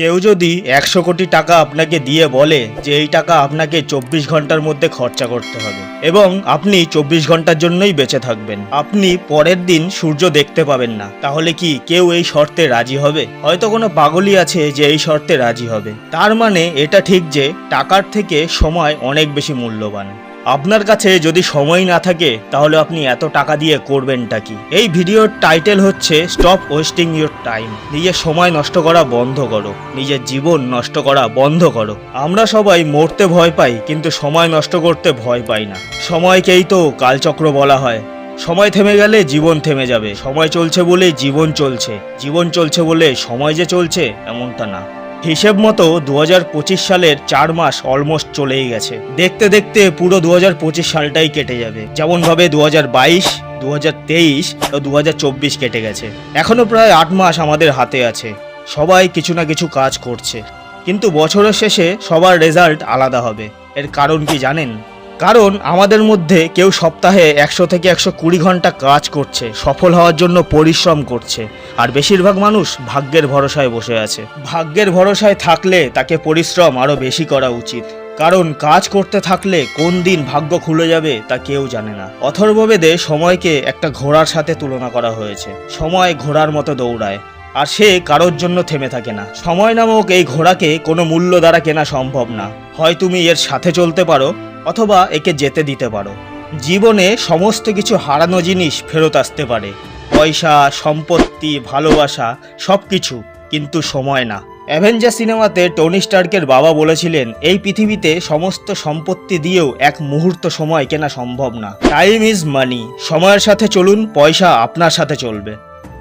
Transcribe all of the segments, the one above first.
কেউ যদি একশো কোটি টাকা আপনাকে দিয়ে বলে যে এই টাকা আপনাকে চব্বিশ ঘণ্টার মধ্যে খরচা করতে হবে এবং আপনি চব্বিশ ঘণ্টার জন্যই বেঁচে থাকবেন, আপনি পরের দিন সূর্য দেখতে পাবেন না, তাহলে কি কেউ এই শর্তে রাজি হবে? হয়তো কোনো পাগলই আছে যে এই শর্তে রাজি হবে। তার মানে এটা ঠিক যে টাকার থেকে সময় অনেক বেশি মূল্যবান। আপনার কাছে যদি সময় না থাকে, তাহলে আপনি এত টাকা দিয়ে করবেনটা কি? এই ভিডিওর টাইটেল হচ্ছে, স্টপ ওয়েস্টিং ইউর টাইম। নিজের সময় নষ্ট করা বন্ধ করো। নিজের জীবন নষ্ট করা বন্ধ করো। আমরা সবাই মরতে ভয় পাই, কিন্তু সময় নষ্ট করতে ভয় পাই না। সময়কেই তো কালচক্র বলা হয়। সময় থেমে গেলে জীবন থেমে যাবে। সময় চলছে বলে জীবন চলছে। জীবন চলছে বলে সময় যে চলছে, এমনটা না। হিসেব মতো দু হাজার পঁচিশ সালের চার মাস অলমোস্ট চলেই গেছে। দেখতে দেখতে পুরো দু হাজার পঁচিশ সালটাই কেটে যাবে। যেমনভাবে দু হাজার বাইশ দু হাজার তেইশ ও দু হাজার চব্বিশ কেটে গেছে। এখনও প্রায় আট মাস আমাদের হাতে আছে। সবাই কিছু না কিছু কাজ করছে। কিন্তু বছরের শেষে সবার রেজাল্ট আলাদা হবে। এর কারণ কি জানেন? কারণ আমাদের মধ্যে কেউ সপ্তাহে একশো থেকে একশো কুড়ি ঘণ্টা কাজ করছে, সফল হওয়ার জন্য পরিশ্রম করছে, আর বেশিরভাগ মানুষ ভাগ্যের ভরসায় বসে আছে। ভাগ্যের ভরসায় থাকলে তাকে পরিশ্রম আরও বেশি করা উচিত। কারণ কাজ করতে থাকলে কোন দিন ভাগ্য খুলে যাবে তা কেউ জানে না। অথর্ববেদে সময়কে একটা ঘোড়ার সাথে তুলনা করা হয়েছে। সময় ঘোড়ার মতো দৌড়ায়, আর সে কারোর জন্য থেমে থাকে না। সময় নামক এই ঘোড়াকে কোনো মূল্য দ্বারা কেনা সম্ভব না। হয় তুমি এর সাথে চলতে পারো অথবা একে যেতে দিতে পারো। জীবনে সমস্ত কিছু হারানো জিনিস ফেরত আসতে পারে। পয়সা, সম্পত্তি, ভালোবাসা সব কিছু কিন্তু সময় না। অ্যাভেঞ্জার সিনেমাতে টনি স্টার্কের বাবা বলেছিলেন, এই পৃথিবীতে সমস্ত সম্পত্তি দিয়েও এক মুহূর্ত সময় কেনা সম্ভব না। Time is money. সময়ের সাথে চলুন, পয়সা আপনার সাথে চলবে।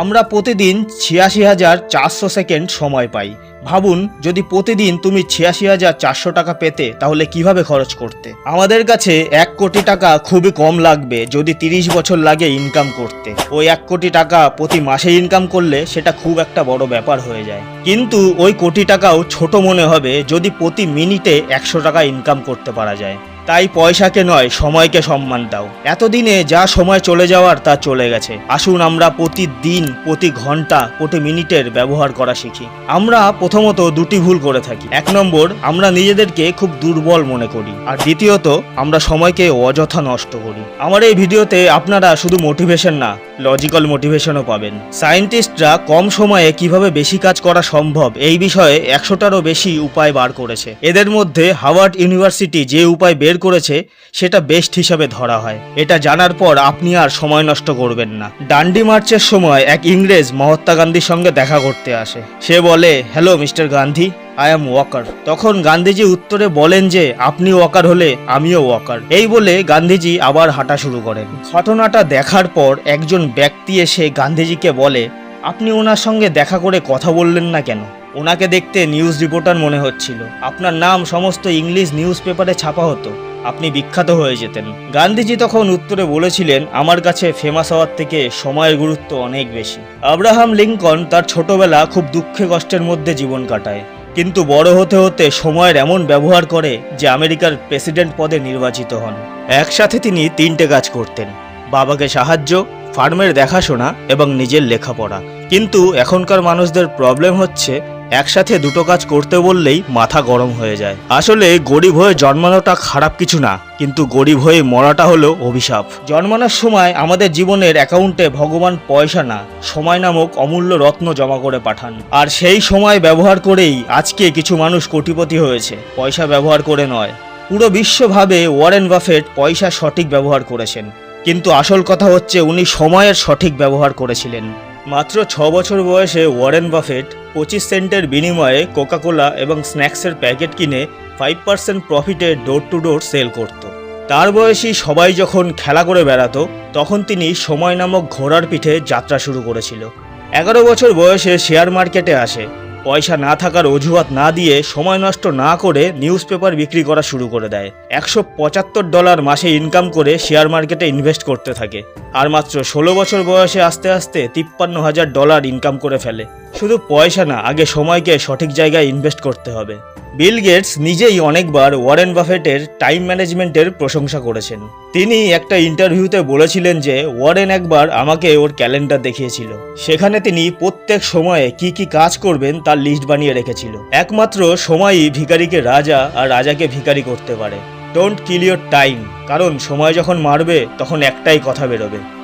আমরা প্রতিদিন ছিয়াশি হাজার চারশো সেকেন্ড সময় পাই। ভাবুন, যদি প্রতিদিন তুমি ছিয়াশি হাজার চারশো টাকা পেতে, তাহলে কীভাবে খরচ করতে? আমাদের কাছে এক কোটি টাকা খুবই কম লাগবে, যদি তিরিশ বছর লাগে ইনকাম করতে। ওই এক কোটি টাকা প্রতি মাসে ইনকাম করলে সেটা খুব একটা বড় ব্যাপার হয়ে যায়। কিন্তু ওই কোটি টাকাও ছোট মনে হবে, যদি প্রতি মিনিটে একশো টাকা ইনকাম করতে পারা যায়। তাই পয়সাকে নয়, সময়কে সম্মান দাও। এতদিনে যা সময় চলে যাওয়ার তা চলে গেছে। আসুন আমরা প্রতিদিন, প্রতি ঘণ্টা, প্রতি মিনিটের ব্যবহার করা শিখি। আমরা প্রথমত দুটি ভুল করে থাকি। এক নম্বর, আমরা নিজেদেরকে খুব দুর্বল মনে করি। আর দ্বিতীয়ত, আমরা সময়কে অযথা নষ্ট করি। আমার এই ভিডিওতে আপনারা শুধু মোটিভেশন না লজিক্যাল মোটিভেশনও পাবেন। সায়েন্টিস্টরা কম সময়ে কীভাবে বেশি কাজ করা সম্ভব এই বিষয়ে একশোটারও বেশি উপায় বার করেছে। এদের মধ্যে হাওয়ার্ড ইউনিভার্সিটি যে উপায় করেছে, সেটা বেস্ট হিসাবে ধরা হয়। এটা জানার পর আপনি আর সময় নষ্ট করবেন না। ডান্ডি মার্চের সময় এক ইংরেজ মহাত্মা গান্ধীর সঙ্গে দেখা করতে আসে। সে বলে hello mister Gandhi I am Walker তখন গান্ধীজি উত্তরে বলেন যে, আপনি ওয়াকার হলে আমিও ওয়াকার এই বলে গান্ধীজি আবার হাঁটা শুরু করেন। ঘটনাটা দেখার পর একজন ব্যক্তি এসে গান্ধীজিকে বলে, আপনি ওনার সঙ্গে দেখা করে কথা বললেন না কেন? ওনাকে দেখতে নিউজ রিপোর্টার মনে হচ্ছিল। আপনার নাম সমস্ত ইংলিশ নিউজ পেপারে ছাপা হতো। আপনি বিখ্যাত হয়ে যেতেন। গান্ধীজি তখন উত্তরে বলেছিলেন, আমার কাছে ফেমাস হওয়ার থেকে সময়ের গুরুত্ব অনেক বেশি। আব্রাহাম লিঙ্কন তার ছোটবেলা খুব দুঃখে কষ্টের মধ্যে জীবন কাটায়। কিন্তু বড় হতে হতে সময়ের এমন ব্যবহার করে যে আমেরিকার প্রেসিডেন্ট পদে নির্বাচিত হন। একসাথে তিনি তিনটে কাজ করতেন। বাবাকে সাহায্য, ফার্মের দেখাশোনা এবং নিজের লেখাপড়া। কিন্তু এখনকার মানুষদের প্রবলেম হচ্ছে একসাথে দুটো কাজ করতে বললেই মাথা গরম হয়ে যায়। আসলে গরিব হয়ে জন্মানোটা খারাপ কিছু না, কিন্তু গরিব হয়ে মরাটা হলো অভিশাপ। জন্মানোর সময় আমাদের জীবনের অ্যাকাউন্টে ভগবান পয়সা না, সময় নামক অমূল্য রত্ন জমা করে পাঠান। আর সেই সময় ব্যবহার করেই আজকে কিছু মানুষ কোটিপতি হয়েছে, পয়সা ব্যবহার করে নয়। পুরো বিশ্বভাবে ওয়ারেন বাফেট পয়সা সঠিক ব্যবহার করেছেন। কিন্তু আসল কথা হচ্ছে উনি সময়ের সঠিক ব্যবহার করেছিলেন। মাত্র ছ বছর বয়সে ওয়ারেন বাফেট পঁচিশ সেন্টের বিনিময়ে কোকাকোলা এবং স্ন্যাক্সের প্যাকেট কিনে ফাইভ পার্সেন্ট প্রফিটে ডোর টু ডোর সেল করত। তার বয়সী সবাই যখন খেলা করে বেড়াতো, তখন তিনি সময় নামক ঘোড়ার পিঠে যাত্রা শুরু করেছিল। এগারো বছর বয়সে শেয়ার মার্কেটে আসে। পয়সা না থাকার অজুহাত না দিয়ে সময় নষ্ট না করে নিউজ পেপার বিক্রি করা শুরু করে দেয়। একশো পঁচাত্তর ডলার মাসে ইনকাম করে শেয়ার মার্কেটে ইনভেস্ট করতে থাকে। আর মাত্র ষোলো বছর বয়সে আস্তে আস্তে তিপ্পান্ন হাজার ডলার ইনকাম করে ফেলে। শুধু পয়সা না, আগে সময়কে সঠিক জায়গায় ইনভেস্ট করতে হবে। বিল গেটস নিজেই অনেকবার ওয়ারেন বাফেটের টাইম ম্যানেজমেন্টের প্রশংসা করেছেন। তিনি একটা ইন্টারভিউতে বলেছিলেন যে, ওয়ারেন একবার আমাকে ওর ক্যালেন্ডার দেখিয়েছিল। সেখানে তিনি প্রত্যেক সময়ে কি কি কাজ করবেন তার লিস্ট বানিয়ে রেখেছিল। একমাত্র সময়ই ভিখারিকে রাজা আর রাজাকে ভিখারি করতে পারে। ডোন্ট কিল টাইম, কারণ সময় যখন মারবে, তখন একটাই কথা বেরোবে।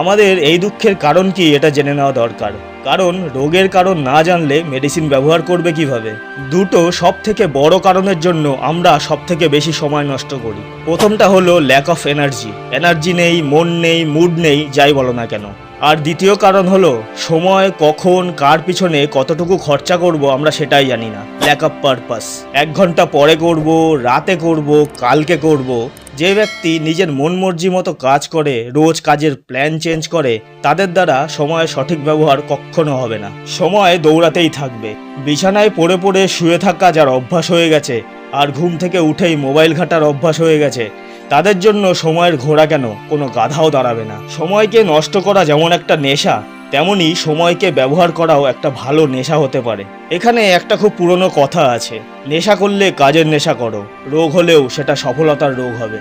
আমাদের এই দুঃখের কারণ কি এটা জেনে নেওয়া দরকার। কারণ রোগের কারণ না জানলে মেডিসিন ব্যবহার করবে কীভাবে? দুটো সব থেকে বড় কারণের জন্য আমরা সব থেকে বেশি সময় নষ্ট করি। প্রথমটা হলো ল্যাক অফ এনার্জি এনার্জি নেই, মন নেই মুড নেই, যাই বলো না কেন। আর দ্বিতীয় কারণ হলো সময় কখন কার পিছনে কতটুকু খরচা করব আমরা সেটাই জানি না। ল্যাক অফ পারপাস এক ঘণ্টা পরে করব, রাতে করব, কালকে করব। যে ব্যক্তি নিজের মন মর্জি মতো কাজ করে, রোজ কাজের প্ল্যান চেঞ্জ করে, তাদের দ্বারা সময়ের সঠিক ব্যবহার কখনো হবে না। সময় দৌড়াতেই থাকবে। বিছানায় পড়ে পড়ে শুয়ে থাকা যার অভ্যাস হয়ে গেছে, আর ঘুম থেকে উঠেই মোবাইল ঘাটার অভ্যাস হয়ে গেছে, তাদের জন্য সময়ের ঘোড়া কেন? কোনো গাধাও দাঁড়াবে না। সময়কে নষ্ট করা যেমন একটা নেশা তেমনি সময়কে ব্যবহার করাও একটা ভালো নেশা হতে পারে। এখানে একটা খুব পুরনো কথা আছে, নেশা করলে কাজের নেশা করো, রোগ হলেও সেটা সফলতার রোগ হবে।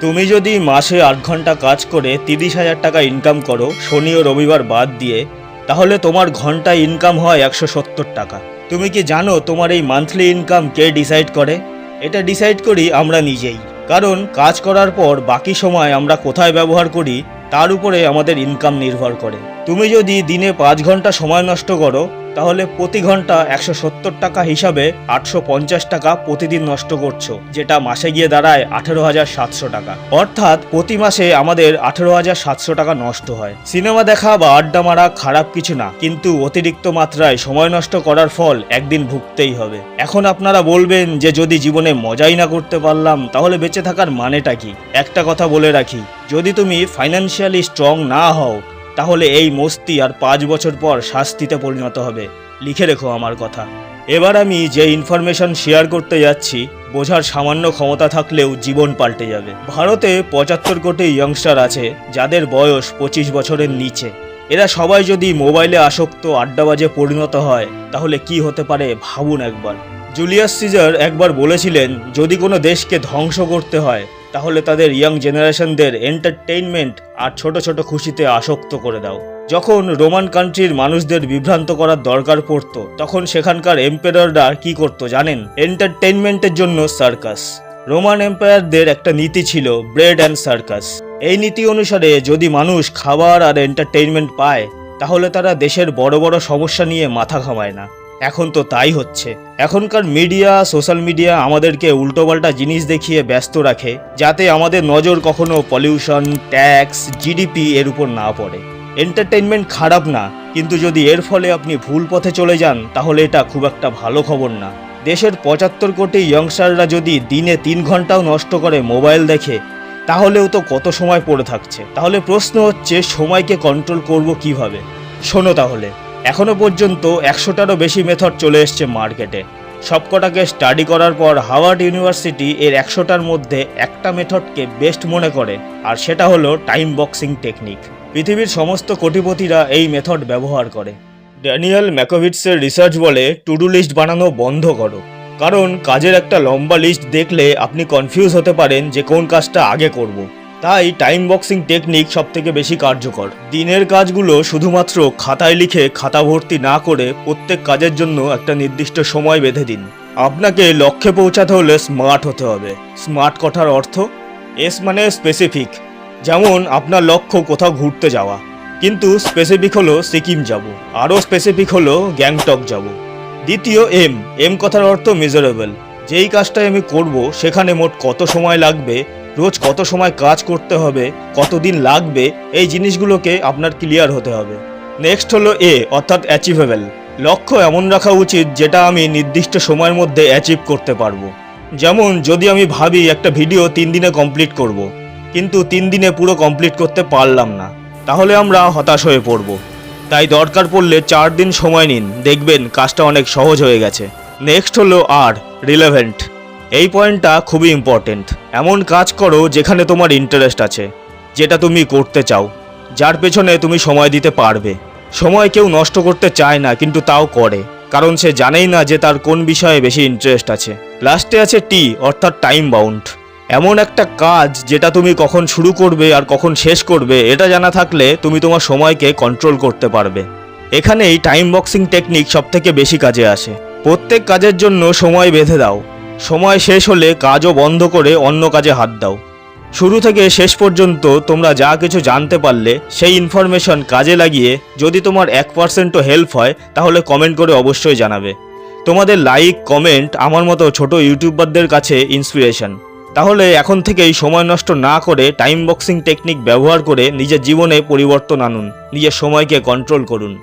তুমি যদি মাসে আট ঘণ্টা কাজ করে তিরিশ হাজার টাকা ইনকাম করো, শনি ও রবিবার বাদ দিয়ে, তাহলে তোমার ঘণ্টা ইনকাম হয় একশো সত্তর টাকা। তুমি কি জানো তোমার এই মান্থলি ইনকাম কে ডিসাইড করে? এটা ডিসাইড করি আমরা নিজেই। কারণ কাজ করার পর বাকি সময় আমরা কোথায় ব্যবহার করি তার উপরে আমাদের ইনকাম নির্ভর করে। তুমি যদি দিনে পাঁচ ঘণ্টা সময় নষ্ট করো তাহলে প্রতি ঘণ্টা একশো সত্তর টাকা হিসাবে আটশো পঞ্চাশ টাকা প্রতিদিন নষ্ট করছ, যেটা মাসে গিয়ে দাঁড়ায় আঠেরো হাজার সাতশো টাকা। অর্থাৎ প্রতি মাসে আমাদের আঠেরো হাজার সাতশো টাকা নষ্ট হয়। সিনেমা দেখা বা আড্ডা মারা খারাপ কিছু না, কিন্তু অতিরিক্ত মাত্রায় সময় নষ্ট করার ফল একদিন ভুগতেই হবে। এখন আপনারা বলবেন যে যদি জীবনে মজাই না করতে পারলাম, তাহলে বেঁচে থাকার মানেটা কি? একটা কথা বলে রাখি, যদি তুমি ফাইন্যান্সিয়ালি স্ট্রং না হও তাহলে এই মস্তি আর পাঁচ বছর পর শাস্তিতে পরিণত হবে। লিখে রেখো আমার কথা। এবার আমি যে ইনফরমেশন শেয়ার করতে যাচ্ছি, বোঝার সামান্য ক্ষমতা থাকলেও জীবন পাল্টে যাবে। ভারতে পঁচাত্তর কোটি ইয়ংস্টার আছে, যাদের বয়স পঁচিশ বছরের নিচে। এরা সবাই যদি মোবাইলে আসক্ত, আড্ডাবাজে পরিণত হয়, তাহলে কি হতে পারে ভাবুন একবার। জুলিয়াস সিজার একবার বলেছিলেন, যদি কোনো দেশকে ধ্বংস করতে হয় তাহলে তাদের ইয়াং জেনারেশনদের এন্টারটেইনমেন্ট আর ছোট ছোট খুশিতে আসক্ত করে দাও। যখন রোমান কান্ট্রির মানুষদের বিভ্রান্ত করার দরকার পড়তো, তখন সেখানকার এম্পেরররা কি করতো জানেন? এন্টারটেইনমেন্টের জন্য সার্কাস রোমান এম্পায়ারদের একটা নীতি ছিল ব্রেড অ্যান্ড সার্কাস এই নীতি অনুসারে যদি মানুষ খাবার আর এন্টারটেইনমেন্ট পায়, তাহলে তারা দেশের বড় বড় সমস্যা নিয়ে মাথা ঘামায় না। এখন তো তাই হচ্ছে। এখনকার মিডিয়া সোশ্যাল মিডিয়া আমাদেরকে উল্টোপাল্টা জিনিস দেখিয়ে ব্যস্ত রাখে, যাতে আমাদের নজর কখনো পলিউশন ট্যাক্স জিডিপি এর উপর না পড়ে। এন্টারটেইনমেন্ট খারাপ না, কিন্তু যদি এর ফলে আপনি ভুল পথে চলে যান, তাহলে এটা খুব একটা ভালো খবর না। দেশের পঁচাত্তর কোটি ইয়ংস্টাররা যদি দিনে তিন ঘন্টাও নষ্ট করে মোবাইল দেখে, তাহলেও তো কত সময় পড়ে থাকছে। তাহলে প্রশ্ন হচ্ছে, সময়কে কন্ট্রোল করব কীভাবে? শোনো তাহলে। এখনও পর্যন্ত একশোটারও বেশি মেথড চলে এসছে মার্কেটে সবকটাকে স্টাডি করার পর হাওয়ার্ড ইউনিভার্সিটি এর একশোটার মধ্যে একটা মেথডকে বেস্ট মনে করে, আর সেটা হলো টাইম বক্সিং টেকনিক পৃথিবীর সমস্ত কোটিপতিরা এই মেথড ব্যবহার করে। ড্যানিয়েল ম্যাকোভিটসের রিসার্চ বলে টু ডু লিস্ট বানানো বন্ধ করো। কারণ কাজের একটা লম্বা লিস্ট দেখলে আপনি কনফিউজ হতে পারেন যে কোন কাজটা আগে করব। তাই টাইম বক্সিং টেকনিক সব থেকে বেশি কার্যকর। দিনের কাজগুলো শুধুমাত্র খাতায় লিখে খাতা ভর্তি না করে প্রত্যেক কাজের জন্য একটা নির্দিষ্ট সময় বেঁধে দিন। আপনাকে লক্ষ্যে পৌঁছাতে হলে স্মার্ট হতে হবে। স্মার্ট কথার অর্থ? এস মানে স্পেসিফিক যেমন, আপনার লক্ষ্য কোথাও ঘুরতে যাওয়া। কিন্তু স্পেসিফিক হলো সিকিম যাব। আরও স্পেসিফিক হলো গ্যাংটক যাব। দ্বিতীয় এম এম কথার অর্থ মেজারেবল যেই কাজটাই আমি করব, সেখানে মোট কত সময় লাগবে রোজ কত সময় কাজ করতে হবে, কতদিন লাগবে, এই জিনিসগুলোকে আপনার ক্লিয়ার হতে হবে। নেক্সট হলো এ অর্থাৎ অ্যাচিভেবল লক্ষ্য এমন রাখা উচিত যেটা আমি নির্দিষ্ট সময়ের মধ্যে অ্যাচিভ করতে পারব। যেমন, যদি আমি ভাবি একটা ভিডিও তিন দিনে কমপ্লিট করব। কিন্তু তিন দিনে পুরো কমপ্লিট করতে পারলাম না, তাহলে আমরা হতাশ হয়ে পড়ব। তাই দরকার পড়লে চার দিন সময় নিন, দেখবেন কাজটা অনেক সহজ হয়ে গেছে। নেক্সট হলো আর রিলেভেন্ট এই পয়েন্টটা খুবই ইম্পর্টেন্ট এমন কাজ করো যেখানে তোমার ইন্টারেস্ট আছে, যেটা তুমি করতে চাও, যার পেছনে তুমি সময় দিতে পারবে। সময় কেউ নষ্ট করতে চায় না, কিন্তু তাও করে, কারণ সে জানেই না যে তার কোন বিষয়ে বেশি ইন্টারেস্ট আছে। লাস্টে আছে টি অর্থাৎ টাইম বাউন্ড এমন একটা কাজ যেটা তুমি কখন শুরু করবে আর কখন শেষ করবে, এটা জানা থাকলে তুমি তোমার সময়কে কন্ট্রোল করতে পারবে। এখানেই টাইম বক্সিং টেকনিক সব থেকে বেশি কাজে আসে। প্রত্যেক কাজের জন্য সময় বেঁধে দাও। সময় শেষ হলে কাজও বন্ধ করে অন্য কাজে হাত দাও। শুরু থেকে শেষ পর্যন্ত তোমরা যা কিছু জানতে পারলে সেই ইনফরমেশন কাজে লাগিয়ে যদি তোমার এক পার্সেন্টও হেল্প হয়, তাহলে কমেন্ট করে অবশ্যই জানাবে। তোমাদের লাইক কমেন্ট আমার মতো ছোট ইউটিউবারদের কাছে ইন্সপিরেশন তাহলে এখন থেকেই সময় নষ্ট না করে টাইম বক্সিং টেকনিক ব্যবহার করে নিজের জীবনে পরিবর্তন আনুন, নিজের সময়কে কন্ট্রোল করুন।